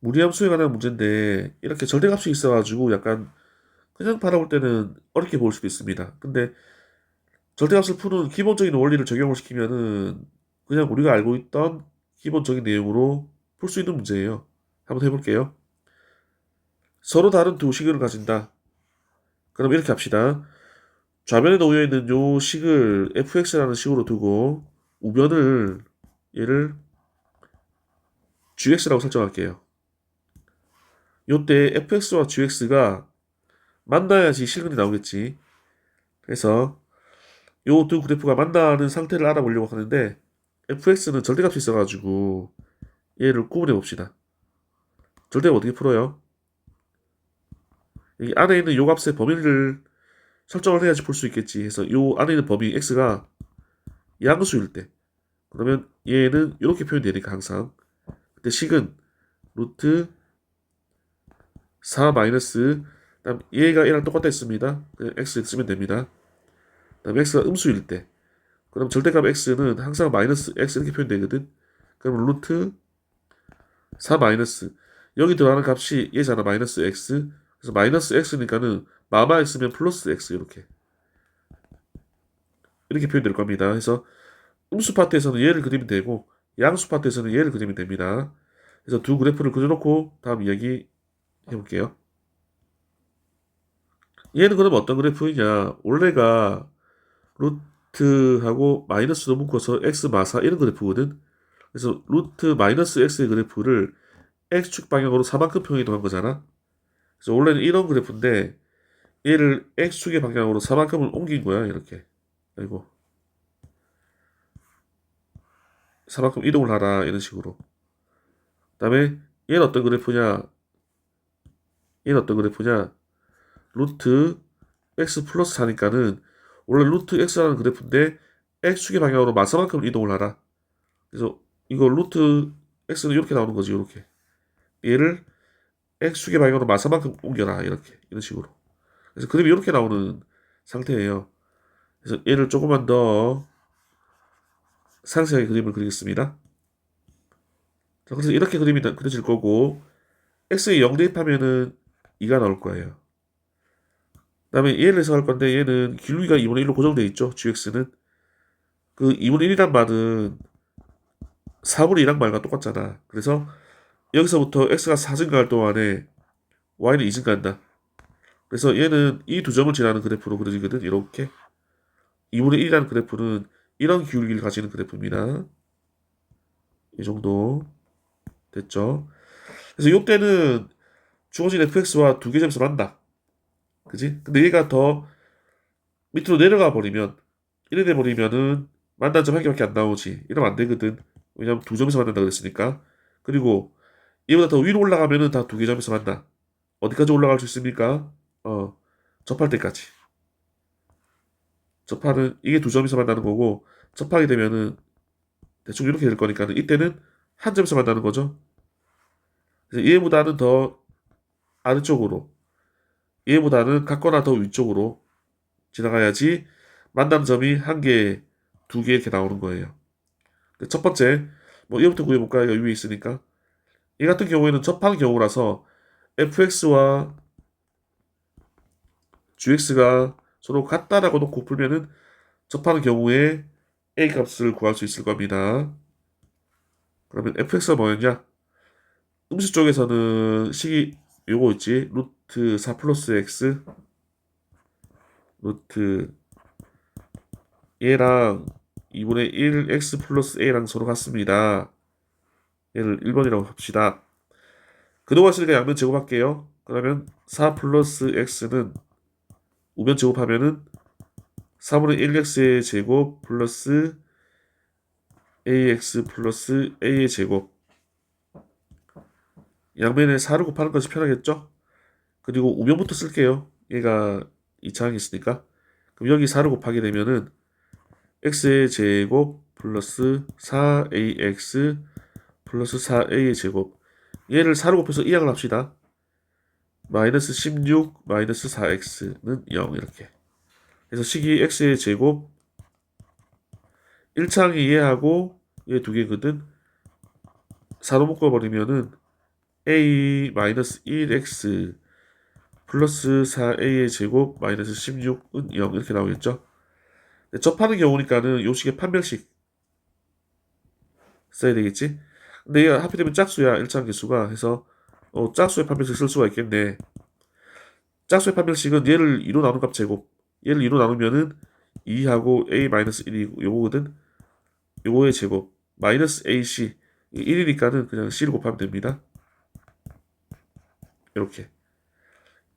무리함수에 관한 문제인데 이렇게 절대값이 있어가지고 약간 그냥 바라볼 때는 어렵게 보일 수도 있습니다. 근데 절대값을 푸는 기본적인 원리를 적용을 시키면은 그냥 우리가 알고 있던 기본적인 내용으로 풀 수 있는 문제예요. 한번 해볼게요. 서로 다른 두 식을 가진다. 그럼 이렇게 합시다. 좌변에 놓여 있는 요 식을 fx라는 식으로 두고 우변을 얘를 gx라고 설정할게요. 요때 fx와 gx가 만나야지 실근이 나오겠지. 그래서 요 두 그래프가 만나는 상태를 알아보려고 하는데 fx는 절대값이 있어가지고 얘를 구분해 봅시다. 절대값 어떻게 풀어요? 여기 안에 있는 요 값의 범위를 설정을 해야지 풀수 있겠지. 해서 요 안에 있는 범위 x가 양수일 때 그러면 얘는 이렇게 표현되니까 항상 그때 식은 루트 4 마이너스 그다음 얘가 얘랑 똑같다 했습니다. x 쓰면 됩니다. 그다음 x가 음수일 때 그럼 절대값 x는 항상 마이너스 x 이렇게 표현되거든. 그럼 루트 4 마이너스 여기 들어가는 값이 얘잖아 마이너스 x 그래서 마이너스 x니까는 마마 x면 플러스 x 이렇게 이렇게 표현될 겁니다. 그래서 음수 파트에서는 얘를 그리면 되고 양수 파트에서는 얘를 그리면 됩니다. 그래서 두 그래프를 그려놓고 다음 이야기 해볼게요. 얘는 그럼 어떤 그래프이냐? 원래가 루트하고 마이너스로 묶어서 x 마사 이런 그래프거든. 그래서 루트 마이너스 x의 그래프를 x축 방향으로 4만큼 평이동한 거잖아. 그래서 원래는 이런 그래프인데 얘를 x축의 방향으로 4만큼을 옮긴 거야 이렇게. 아이고. 4만큼 이동을 하라 이런 식으로. 그 다음에 얘는 어떤 그래프냐? 얘는 어떤 그래프냐? 루트 x 플러스 4니까는 원래 루트 x라는 그래프인데 x축의 방향으로 마사만큼 이동을 하라. 그래서 이거 루트 x는 이렇게 나오는 거지 이렇게. 얘를 x축의 방향으로 마사만큼 옮겨라 이렇게 이런 식으로. 그래서 그림이 이렇게 나오는 상태예요. 그래서 얘를 조금만 더 상세하게 그림을 그리겠습니다. 자, 그래서 이렇게 그림이 나- 그려질 거고 x에 0 대입하면은 2가 나올 거예요. 그 다음에 얘를 해석할 건데 얘는 길이가 2분의 1로 고정되어 있죠. gx는 그 2분의 1이란 말은 4분의 2란 말과 똑같잖아. 그래서 여기서부터 x가 4 증가할 동안에 y는 2 증가한다. 그래서 얘는 이 두 점을 지나는 그래프로 그려지거든. 이렇게 2분의 1이라는 그래프는 이런 기울기를 가지는 그래프입니다. 이 정도 됐죠. 그래서 이때는 주어진 fx와 두 개 점에서 만다. 그지? 근데 얘가 더 밑으로 내려가 버리면 이래 돼 버리면은 만난 점한 개밖에 안 나오지. 이러면 안 되거든. 왜냐면 두 점에서 만난다 그랬으니까. 그리고 얘보다 더 위로 올라가면은 다 두 개 점에서 만나. 어디까지 올라갈 수 있습니까? 어, 접할 때까지. 접하는 이게 두 점에서 만나는 거고 접하게 되면은 대충 이렇게 될 거니까는 이때는 한 점에서 만나는 거죠. 얘보다는 더 아래쪽으로 얘보다는 같거나 더 위쪽으로 지나가야지 만나는 점이 한 개, 두 개 이렇게 나오는 거예요. 첫 번째, 뭐 얘부터 구해볼까? 얘가 위에 있으니까. 얘 같은 경우에는 접한 경우라서 fx와 gx가 서로 같다라고 놓고 풀면은 접하는 경우에 a 값을 구할 수 있을 겁니다. 그러면 fx가 뭐였냐? 음수 쪽에서는 식이 요거 있지. 루트 4 플러스 x 루트 얘랑 2분의 1 x 플러스 a랑 서로 같습니다. 얘를 1번이라고 합시다. 그동안 쓰니까 양면 제곱할게요. 그러면 4 플러스 x는 우변 제곱하면은 4분의 1x의 제곱 플러스 ax 플러스 a의 제곱 양면에 4를 곱하는 것이 편하겠죠? 그리고 우변부터 쓸게요. 얘가 2차항이 있으니까. 그럼 여기 4를 곱하게 되면은 x의 제곱 플러스 4ax 플러스 4a의 제곱 얘를 4로 곱해서 이항을 합시다. 마이너스 16 마이너스 4x는 0 이렇게 그래서 식이 x의 제곱 1차항이 얘하고 얘 두 개거든 4로 묶어버리면은 a 마이너스 1x 플러스 4a의 제곱 마이너스 16은 0 이렇게 나오겠죠. 근데 접하는 경우니까는 요 식의 판별식 써야 되겠지. 근데 얘가 하필이면 짝수야 일차함계수가 해서 어, 짝수의 판별식 쓸 수가 있겠네. 짝수의 판별식은 얘를 2로 나눈 값 제곱 얘를 2로 나누면은 2하고 a 마이너스 1이 요거거든. 요거의 제곱 마이너스 ac 1이니까는 그냥 c를 곱하면 됩니다. 이렇게.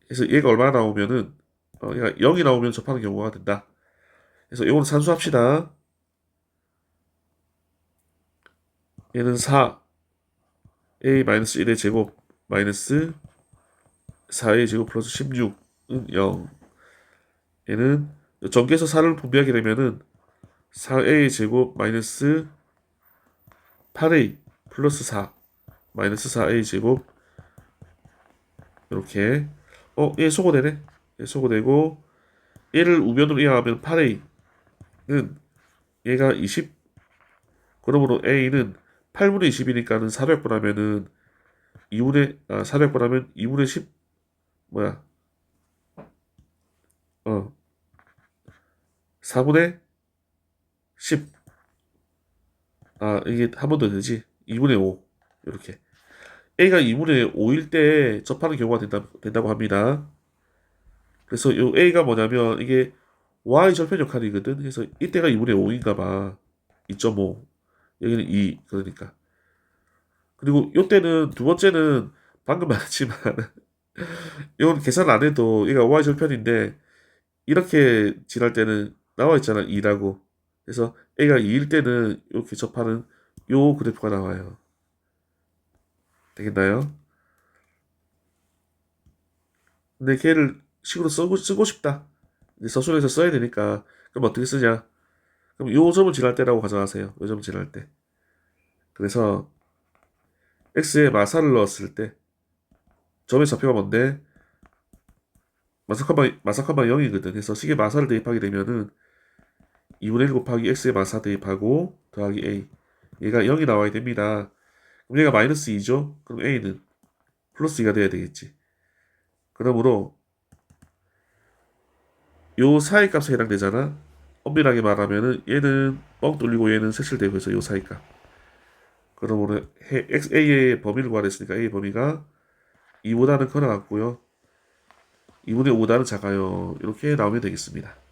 그래서 얘가 얼마나 나오면은 어, 얘가 0이 나오면 접하는 경우가 된다. 그래서 이거는 산수합시다. 얘는 4 a 마이너스 1의 제곱 마이너스 4a 제곱 플러스 16은 0 얘는 전개에서 4를 분배하게 되면은 4a 제곱 마이너스 8a 플러스 4 마이너스 4a 제곱 이렇게 어, 얘 소거되네. 얘 소거되고 얘를 우변으로 이항하면 8a는 얘가 20 그러므로 a는 8분의 20이니까는 400분 하면은 2분의 아 400분 하면 2분의 10 뭐야 어 4분의 10 아, 이게 한 번 더 되지. 2분의 5. 이렇게. A가 2분의 5일 때 접하는 경우가 된다, 된다고 합니다. 그래서 요 A가 뭐냐면 이게 Y 절편 역할이거든. 그래서 이때가 2분의 5인가 봐. 2.5. 여기는 2. 그러니까. 그리고 요 때는 두 번째는 방금 말했지만 이건 계산 안 해도 얘가 Y 절편인데 이렇게 지날 때는 나와 있잖아. 2라고. 그래서 A가 2일 때는 이렇게 접하는 요 그래프가 나와요. 되겠나요? 근데 걔를 식으로 쓰고, 쓰고 싶다. 서술에서 써야 되니까. 그럼 어떻게 쓰냐? 그럼 요 점을 지날 때라고 가정하세요. 요 점을 지날 때. 그래서 x에 마사를 넣었을 때 점의 좌표가 뭔데? 마사카마, 마사카마 0이거든. 그래서 식에 마사를 대입하게 되면은 2분의 1 곱하기 x의 마사 대입하고 더하기 a 얘가 0이 나와야 됩니다. 그럼 얘가 마이너스 2죠? 그럼 a는 플러스 2가 돼야 되겠지. 그러므로 요 사이 값에 해당되잖아. 엄밀하게 말하면은 얘는 뻥 뚫리고 얘는 색칠되고 해서 요 사이 값. 그러므로 a의 범위를 구하랬으니까 a 범위가 2보다는 커 나갔고요. 2분의 5보다는 작아요. 이렇게 나오면 되겠습니다.